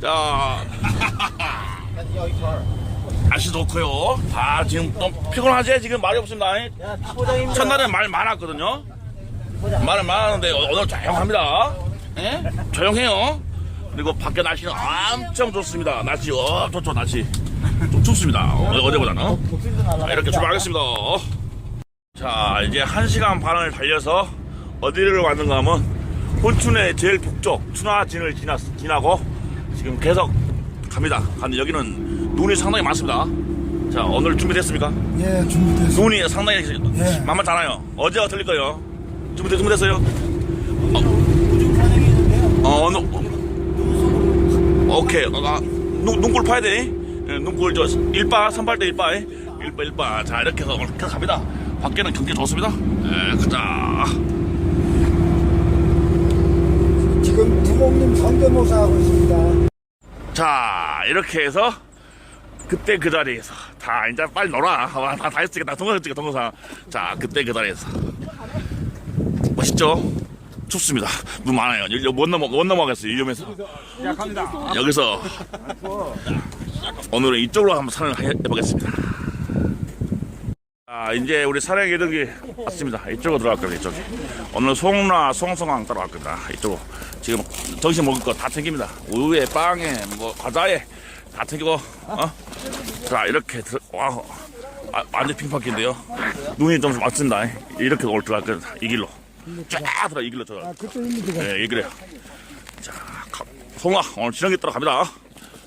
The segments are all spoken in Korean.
자, 날씨 좋고요. 아, 지금 좀 피곤하지? 지금 말이 없습니다. 첫날에 말 많았거든요. 말은 많았는데 오늘 조용합니다. 예? 조용해요. 그리고 밖에 날씨는 엄청 좋습니다. 날씨, 어, 좋죠, 날씨. 좀 춥습니다. 어제, 어제보다는. 자, 이렇게 출발하겠습니다. 자, 이제 한시간 반을 달려서 어디를 왔는가 하면 혼춘의 제일 북쪽 춘화진을 지나, 지나고 지금 계속 갑니다. 근데 여기는 눈이 상당히 많습니다. 자, 오늘 준비됐습니까? 예, 준비됐습니다. 눈이 상당히 예. 만만찮아요. 어제가 틀릴 거예요. 준비됐, 준비됐어요? 어, 어느, 오케이. 어, 아, 눈, 눈굴 파야 돼. 예, 눈굴 저, 일바, 선발대 일바, 예. 일바, 일바. 자, 이렇게 해서 계속 갑니다. 밖에는 경기 좋습니다. 예, 가자. 지금 부모님 성대모사 하고 있습니다. 자, 이렇게 해서 그때 그 자리에서 다 이제 빨리 놀아. 와, 다, 다 했으니까 다 동영상 찍어 동영상. 자, 그때 그 자리에서 멋있죠? 춥습니다. 눈 많아요. 여기 못 넘어 못 넘어가겠어요. 위험해서. 여기서 오늘은 이쪽으로 한번 산을 해- 해보겠습니다. 자, 이제 우리 산행 이동기 왔습니다. 이쪽으로 들어갈 겁니다. 이쪽에. 오늘 송나, 송성항 따라갈 겁니다. 이쪽으로. 지금 정신 먹을 거 다 챙깁니다. 우유에, 빵에, 뭐, 과자에 다 챙기고, 어? 자, 이렇게 들, 와, 아, 완전 핑파인데요 눈이 좀 맞춘다. 이렇게 오늘 들어갈 겁니다. 이 길로. 쫙 들어, 이 길로 들어가. 아. 예, 이 그래요. 자, 가, 송아, 오늘 지렁이 따라 갑니다.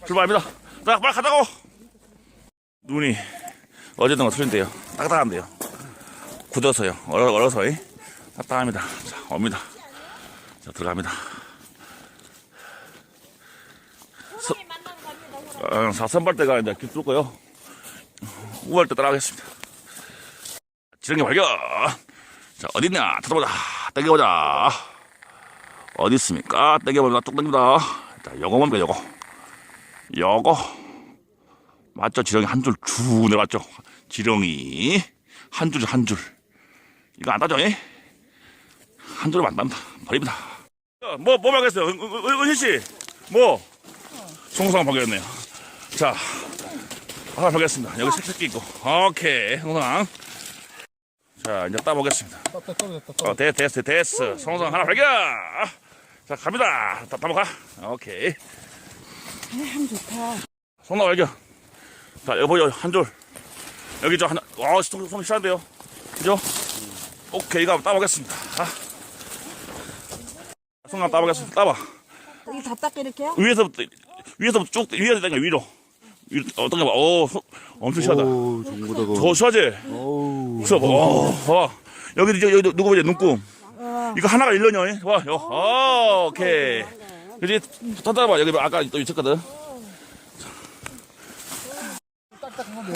출발합니다. 자, 빨리 가자고! 눈이 어제는 틀린데요. 딱딱한데요. 굳어서요. 얼어, 얼어서, 이. 딱딱합니다. 자, 옵니다. 자, 들어갑니다. 호랑이 만나러 갑니다. 호랑이. 어, 사선발대가 이제 길 뚫고요. 우할 때 따라가겠습니다. 지렁이 발견! 자, 어딨냐? 찾아보자. 땡겨보자. 어디 있습니까? 뚝 땡깁니다. 자, 요거 뭡니까, 요거? 요거. 맞죠? 지렁이 한 줄 쭉 내려갔죠? 지렁이. 한 줄, 한 줄. 이거 안 따죠, 이? 한 줄은 안 딴다. 버립니다. 자, 뭐, 뭐 말겠어요? 은, 은, 은, 씨. 뭐? 송상 발견했네요. 자, 하나 보겠습니다. 여기 색색이 있고. 오케이, 송상. 자, 이제 따보겠습니다. 어, 됐, 됐어, 됐어. 송상 하나 발견! 자, 갑니다. 따, 따먹가. 오케이. 참 좋다. 송상 발견. 자, 여기 보여, 한 줄. 여기 저 하나, 와, 송, 송 시한데요. 그죠? 오케이, 이거 한번 따보겠습니다. 아. 송상 따보겠습니다. 따봐. 여기 다 닦게 이렇게요? 위에서부터, 위에서부터 쭉, 위에서 당겨, 위로. 위로, 어떤 거 봐. 오, 소- 엄청 시하다. 오, 정보다가. 저 시하지? 어우. 그래서 뭐, 어, 여기 이제 여기 누구 보자 눈금. 이거 하나가 일러냐? 와, 요, 어, 오케이. 그지? 찾아봐 여기 아까 또 있었거든.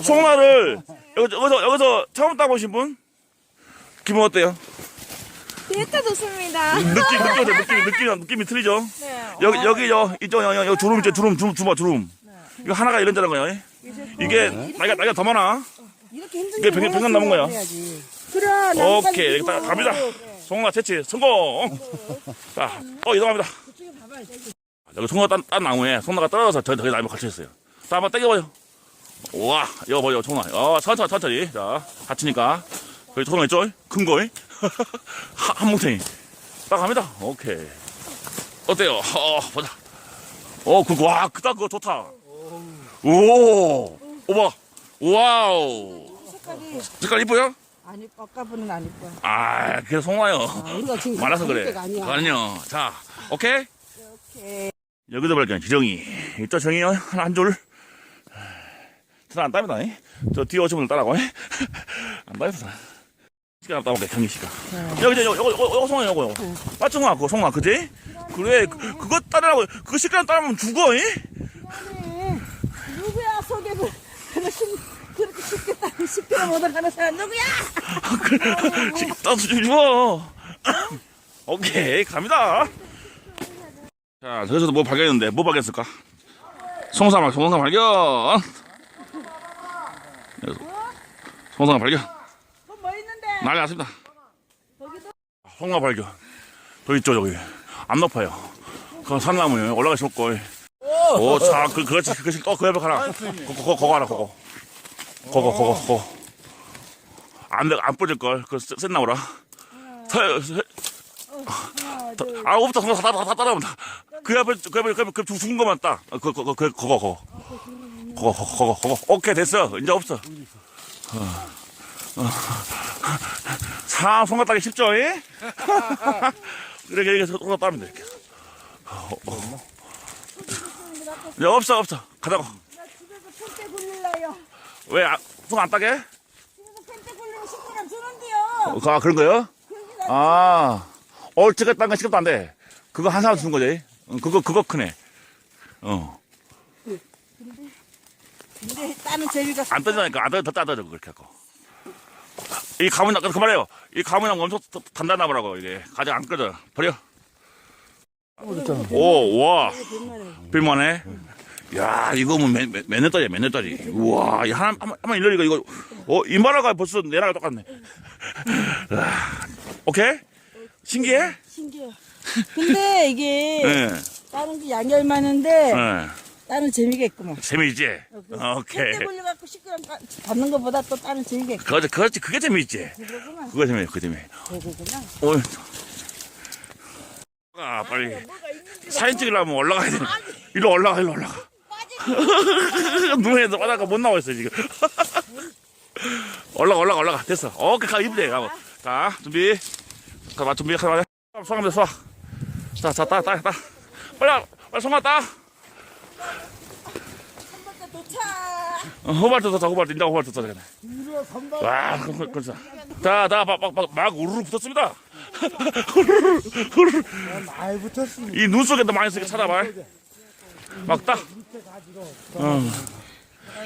송나를 여기 여기서 여기서 처음 따보신 분? 기분 어때요? 진짜 좋습니다. 느낌 느낌 느낌 느낌 느낌이 틀리죠? 네. 여기 여기 여 이쪽 여기 여기 주름 있죠 주름 주름 주름 주름. 이거 하나가 이런다는 거야. 이게 나이가 나이가 더 많아. 이렇게 힘든 이게 병, 병간 남은 거야. 그래. 오케이 여기 딱 갑니다. 송나 채취 성공. 자, 어 이동합니다. 여기 송나 딴, 딴 나무에 송나가 떨어져서 저기 저기 나무에 걸쳐 있어요. 자 한번 당겨봐요. 우와 이거 보여 송나. 어 천천히 천천히. 자 다치니까 여기 송나 있죠? 큰 거. 한, 한 뭉탱이. 딱 갑니다. 오케이. 어때요? 어 보자. 어 그거 와 크다 그거 좋다. 오 오봐. 와우. 색깔이 색깔 이뻐요? 안 이뻐. 아까보는 안 이뻐. 아, 송화요. 우리가 지금 말아서 그래. 때가 아니야. 아니요. 자, 오케이? 오케이. 여기도 발견, 지렁이. 이또 정이요. 하나, 한 줄. 저안 따입니다. 이. 저 뒤에 분들 따라고. 이. 안 따입니다. 시간 안 따볼게, 경희 씨가. 여기, 저, 요거, 요거, 요거 송화, 요거, 요거. 송화? 그거 송화, 그지? 그래, 그, 그거 따르라고. 그거 시간 따르면 죽어, 이? 누구야 소개부? 그렇게 쉽게 따 쉽게 못 하는 사람 누구야? 따서 죽어. 오케이, 갑니다. 자, 저기서도 뭐 발견했는데, 뭐 발견했을까? 송사막, 송사 발견! 송사 발견. 그거 뭐 있는데? 난리 났습니다. 거기도 송사 발견. 저 있죠, 저기. 안 높아요. 그건 산나무예요. 올라가시 없고. 오 오, 자, 그, 그렇지, 그것이 또그 옆에 가라. 그거, 그거, 그거 하나, 그거. 그거, 그거, 그거. 안, 돼, 안 뿌릴걸. 그거 센 둘, 아, 없다, 다, 다, 다, 다 따라온다. 그 옆에, 그 옆에, 그 옆에, 그 죽은 것만 따. 어, 그, 그, 그, 그, 그거, 그거. 그거, 그거, 그거. 오케이, 됐어. 이제 없어. 어. 어. 참, 손가 따기 쉽죠, 예? 이렇게, 이렇게 손가 따면 돼, 이렇게. 어, 어. 이제 없어, 없어. 가자고. 나 집에서 펜대 굴릴래요. 왜, 아, 손안 따게? 집에서 펜대 굴리면 10g 주는데요. 아, 그런 거요? 나 아, 얼찍었 딴건 시급도 안 돼. 그거 한 사람 주는 거지. 응, 그거, 그거 크네. 어. 근데 따는 재미가 안 떠지니까 안 떠, 더 따져줘, 그렇게 하고. 이 가문, 그만해요. 이 가문이 엄청 단단하더라고, 이게. 가지 안 꺼져. 버려. 오, 와. 빌만해. 야, 이거 뭐, 몇, 몇, 몇 달이야, 몇 달이. 우와, 이 한, 한, 한번 일러니까 이거, 어, 이만화가 벌써 내나가 똑같네. 아, 오케이? 신기해? 신기해. 근데 이게 예, 다른 게 양이 얼마는데 예. 따는 재미가 있구만. 재미있지? 오케이. 펜대 굴려갖고 10g 받는 것보다 또 따는 재미가 있고. 그거지, 그거지, 그게 재미있지? 그러구만. 그거 재미있, 그거 재미. 그거구나. 오, 아, 빨리. 뭐가 있는지 사진 찍으려면 올라가야 돼. 이리로 올라가, 이리로 올라가. 눈에서 바다가 못 나와 있어, 지금. 올라가, 올라가, 올라가. 됐어. 오케이, 가, 입대. 가고. 자, 준비. 가, 마, 준비. 가자. 송하면 쏴. 자, 자, 따, 따, 따. 빨리, 빨리 송아 따. 호발도 떴다, 호발도. 인자 호발도 떴다. 와, 그, 그, 그, 자, 자, 막, 막, 막, 막 우르르 붙었습니다. 우르르, 우르르. 많이 붙었습니다. 이 눈 속에도 많이 쓰게 찾아봐. 막 따. 어.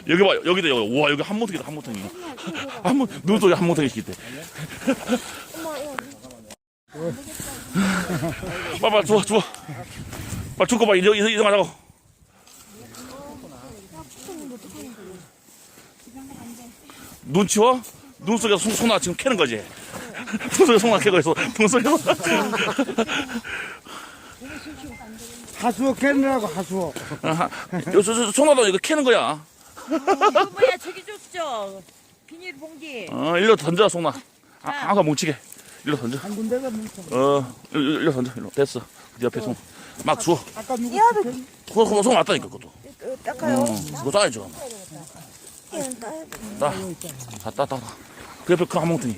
여기 봐, 여기도 여기. 와, 여기 한 모퉁이다, 한 모퉁이. 한 모, 눈 속에 한 모퉁이씩 있대. 빨리, 주워, 주워. 빨리 죽고 봐, 이동, 이동, 이동하자고. 눈 치워? 눈 속에 송, 송나 지금 캐는 거지? 눈 속에 송나 캐고 있어. 눈 속에 송나. 하수어 캐느라고 하수어. 아하. 요, 저, 저, 송나도 이거 캐는 거야. 이거 뭐야 저기 줬죠. 비닐 봉지. 어, 일로 던져, 송나. 아, 항상 뭉치게. 일로 던져. 한 군데가 뭉쳐. 어, 일로, 일로 던져. 일로. 됐어. 그 옆에 송. 막 주워. 아까 누구 야, 그거, 그거 송 왔다니까, 그것도. 닦아요. 어, 그거 따야죠. 따. 다 따, 따, 따. 그 옆에 그한 뭉텅이.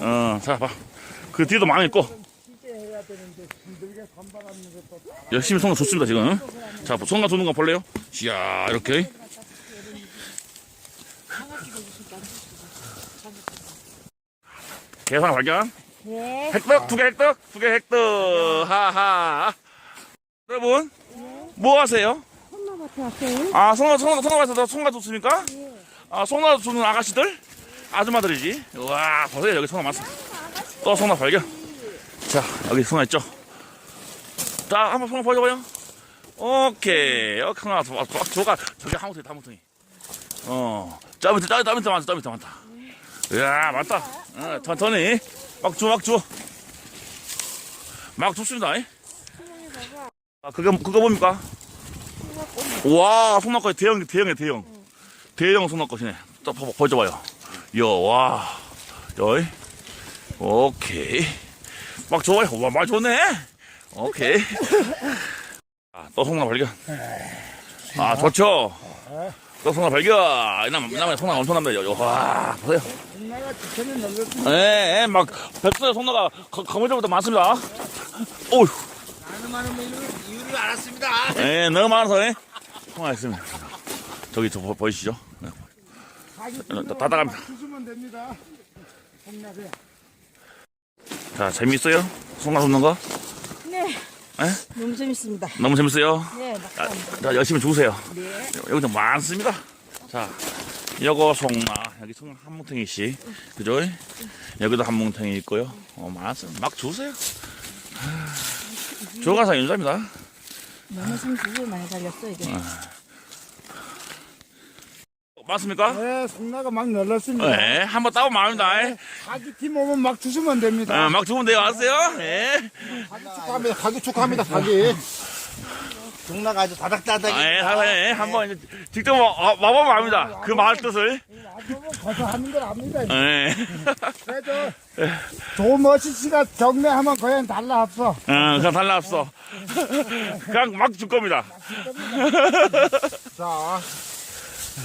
어, 자, 봐. 그 많이 있고. 열심히 송나 줬습니다, 지금. 자, 송나 주는 거 볼래요? 이야, 이렇게. 계산 발견. 네. 획득 두 개 획득 두 개 획득 하하 여러분 뭐 하세요? 손나밭에 왔어요. 아 송나 송나 송나밭에서 송나 줬습니까? 아 송나 주는 아가씨들? 아줌마들이지? 와 보세요 여기 송나 많습니다. 또 송나 발견. 자 여기 송나 있죠? 자 한번 송나 보여줘봐요. 오케이. 여기 하나 더 저가 저기 한 모퉁이 한 모퉁이. 어저 밑에 저 밑에 많다 저 밑에 많다. 이야 많다. 어, 천천히. 막 줘, 막 줘. 막 줍습니다. 이. 아, 그거, 그거 뭡니까? 와, 손나꺼 대형, 대형이야, 대형. 대형 손나꺼시네. 또 보- 보여줘봐요. 이야, 와. 여이. 오케이. 막 줘봐요. 와, 많이 좋네. 오케이. 아, 또 송나 발견. 아, 좋죠. 또 송나 발견. 이남, 이남에 송나 엄청납니다. 요, 와, 보세요. 예, 예, 막, 백수의 손나가 거물자보다 많습니다. 오휴. 나는 많은 이유를 알았습니다. 예, 너무 많아서, 예. 통화했습니다. 저기, 저, 보- 보이시죠? 네. 다- 다 나갑니다. 주시면 됩니다. 홍나게. 자, 재밌어요? 손나 줬는 거? 네. 예? 너무 재밌습니다. 너무 재밌어요? 네. 자, 막상. 자, 열심히 주세요. 네. 여기도 많습니다. 자, 요거 송나, 여기 송나 한 뭉텅이씩. 그죠? 여기도 한 뭉텅이 있고요. 어, 많습니다. 막 주세요. 조가사 윤자입니다. 너무 성질을 많이 살렸어 이게. 맞습니까? 네, 송나가 막 널렸습니다. 네, 한번 따보면 압니다. 가기 팀 오면 막 주시면 됩니다. 어, 막 주면 돼요, 아세요? 예. 가기 축하합니다. 가기 축하합니다. 가기. 동락 아주 다닥다닥. 아, 예, 한- 예, 한번 이제 직접 와- 와- 와보면 압니다. 그 마을 뜻을. 와보면 가서 하는 걸 압니다. 예. 그래도 조머시 씨가 경매하면 거의 달라 합서. 어, 그냥 달라왔어. 그냥 막 줄 겁니다. 자,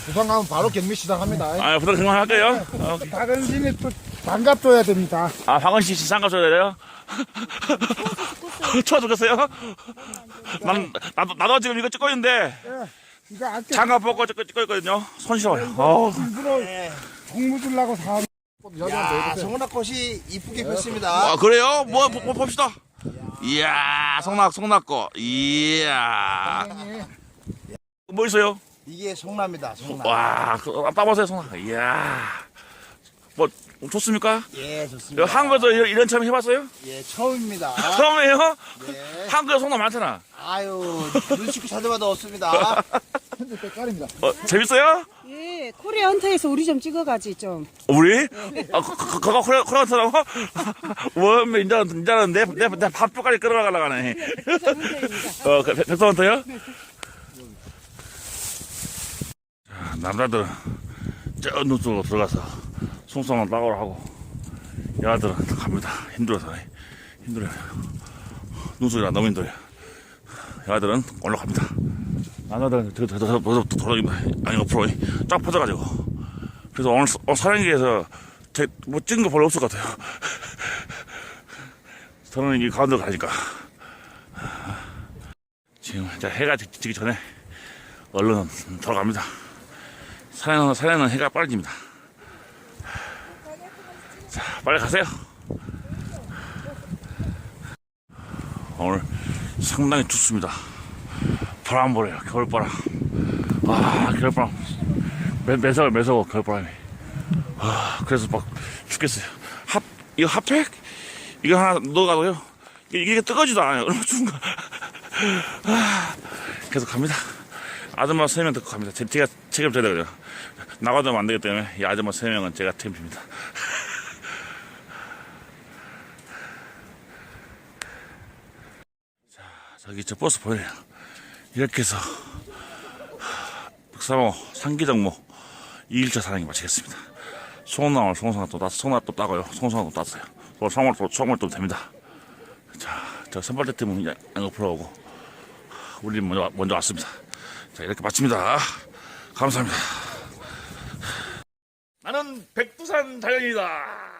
부산 가면 바로 경매 시작합니다. 아, 부탁 그만 할게요. 어, 다근신이 또 장갑 줘야 됩니다. 아, 박원 씨 시상값 줘야 돼요? 추워 죽겠어요? 난, 나도, 나도 지금 이거 찍고 있는데, 이거 아껴 장갑 벗고 찍고, 찍고 있거든요. 손 시려워요. 어우. 일부러 공무 주려고 사. 야, 송은아 꽃이 이쁘게 폈습니다. 아, 그래요? 뭐, 보- 보- 봅시다. 이야, 송낙, 송낙고. 이야. 뭐 있어요? 이게 송나입니다. 송나. 와, 그, 따보세요, 송낙. 이야. 뭐, 좋습니까? 예, 좋습니다. 한국에서 이런, 이런 체험 해봤어요? 예, 처음입니다. 처음이에요? 예. 한국에 송낙 많잖아. 아유, 눈치고 찾아봐도 없습니다. 어, 재밌어요? 예, 코리아 헌터에서 우리 좀 찍어가지 좀. 우리? 아, 그, 그, 그거 코레, 코레한테라고? 뭐, 이제, 이제는 내, 내, 내 밥줄까지 끌어가려고 하네. 어, 그, 백성한테요? 자, 남자들은 저 눈속으로 들어가서 송송을 따고라 하고, 여자들은 갑니다. 힘들어서. 힘들어요. 눈속이라 너무 힘들어요. 여자들은 올라갑니다. 남자들은 저, 돌아다닙니다. 아니, 옆으로 쫙 퍼져가지고. 그래서 오늘, 사- 오늘 사랑기에서 제, 뭐 찍은 거 별로 없을 것 같아요. 저는 이 가운데로 가니까. 지금 이제 해가 지- 지기 전에 얼른 돌아갑니다. 사냥은, 사냥은 해가 빨리 집니다. 자, 빨리 가세요. 오늘 상당히 춥습니다. 바람 불어요, 겨울바람. 아, 겨울바람. 매, 매서워, 매서워, 겨울바람이. 아, 그래서 막 죽겠어요. 핫, 이거 핫팩? 이거 하나 넣어가고요. 이게, 이게 뜨거지도 않아요. 얼마나 추운가. 아, 계속 갑니다. 아줌마 세 명 듣고 갑니다. 제, 제가 책임져야 되거든요. 나가도 안 되기 때문에 이 아줌마 세 명은 제가 책임집니다. 자, 저기 저 버스 보이네요. 이렇게 해서 북사모 상기정모 2일차 사랑이 마치겠습니다. 송나물 송송아 또 따, 송나 또 따고요. 송송아 또 땄어요. 또 송월 또 송월 또 됩니다. 자, 저 선발대 팀은 양- 양옆으로 오고 우리 먼저 와- 먼저 왔습니다. 자, 이렇게 마칩니다. 감사합니다. 나는 백두산 자연이다.